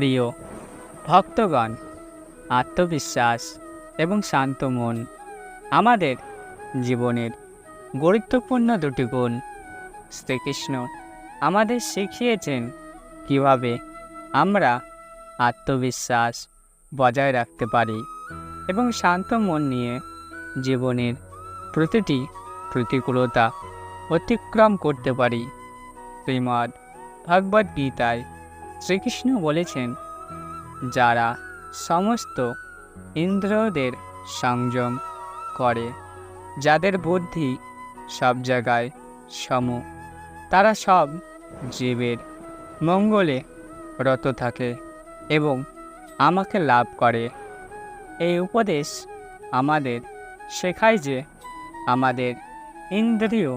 প্রিয়, ভক্তগণ, আত্মবিশ্বাস এবং শান্ত মন, আমাদের জীবনের গুরুত্বপূর্ণ দুটি গুণ। শ্রীকৃষ্ণ আমাদের শিখিয়েছেন কীভাবে আমরা আত্মবিশ্বাস বজায় রাখতে পারি এবং শান্ত মন নিয়ে জীবনের প্রতিটি প্রতিকূলতা অতিক্রম করতে পারি। শ্রীমদ্ ভগবদ্ গীতায় শ্রীকৃষ্ণ বলেছেন, যারা সমস্ত ইন্দ্রিয়দের সংযম করে, যাদের বুদ্ধি সব জায়গায় সম, তারা সব জীবের মঙ্গলে রত থাকে এবং আমাকে লাভ করে। এই উপদেশ আমাদের শেখায় যে আমাদের ইন্দ্রিয়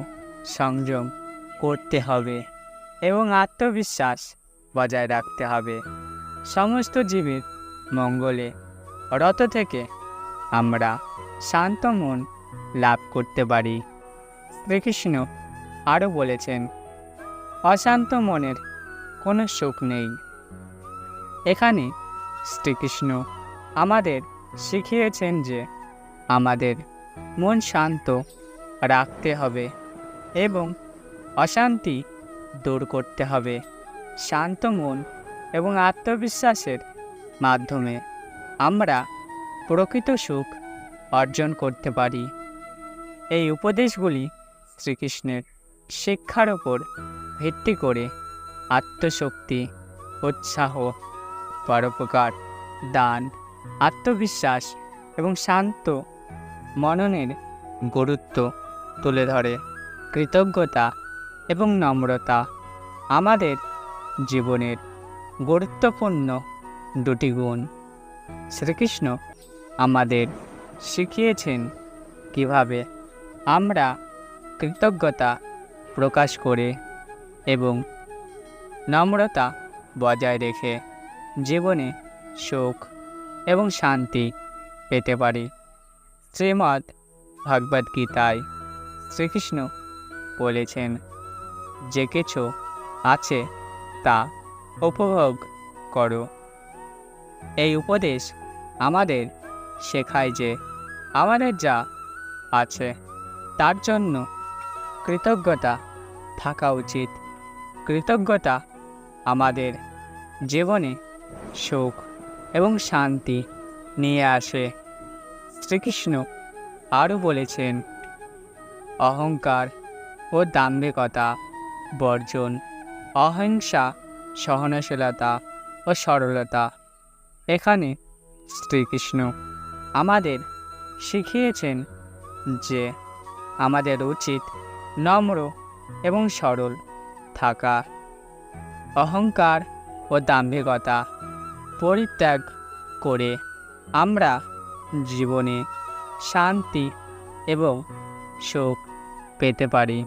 সংযম করতে হবে এবং আত্মবিশ্বাস বজায় রাখতে হবে। সমস্ত জীবের মঙ্গলে রত থেকে আমরা শান্ত মন লাভ করতে পারি। শ্রীকৃষ্ণ আরও বলেছেন, অশান্ত মনের কোনো সুখ নেই। এখানে শ্রীকৃষ্ণ আমাদের শিখিয়েছেন যে আমাদের মন শান্ত রাখতে হবে এবং অশান্তি দূর করতে হবে। শান্ত মন এবং আত্মবিশ্বাসের মাধ্যমে আমরা প্রকৃত সুখ অর্জন করতে পারি। এই উপদেশগুলি শ্রীকৃষ্ণের শিক্ষার ওপর ভিত্তি করে আত্মশক্তি, উৎসাহ, পরোপকার, দান, আত্মবিশ্বাস এবং শান্ত মননের গুরুত্ব তুলে ধরে। কৃতজ্ঞতা এবং নম্রতা আমাদের জীবনের গুরুত্বপূর্ণ দুটি গুণ। শ্রীকৃষ্ণ আমাদের শিখিয়েছেন কীভাবে আমরা কৃতজ্ঞতা প্রকাশ করে এবং নম্রতা বজায় রেখে জীবনে সুখ এবং শান্তি পেতে পারি। শ্রীমদ্ ভগবদ্ গীতায় শ্রীকৃষ্ণ বলেছেন, যে কিছু আছে তা উপভোগ করো। এই উপদেশ আমাদের শেখায় যে আমাদের যা আছে তার জন্য কৃতজ্ঞতা থাকা উচিত। কৃতজ্ঞতা আমাদের জীবনে সুখ এবং শান্তি নিয়ে আসে। শ্রীকৃষ্ণ আরও বলেছেন, অহংকার ও দাম্ভিকতা বর্জন অহিংসা, সহনশীলতা ও সরলতা। এখানে শ্রীকৃষ্ণ আমাদের শিখিয়েছেন যে আমাদের উচিত নম্র এবং সরল থাকা। অহংকার ও দাম্ভিকতা পরিত্যাগ করে আমরা জীবনে শান্তি এবং সুখ পেতে পারি।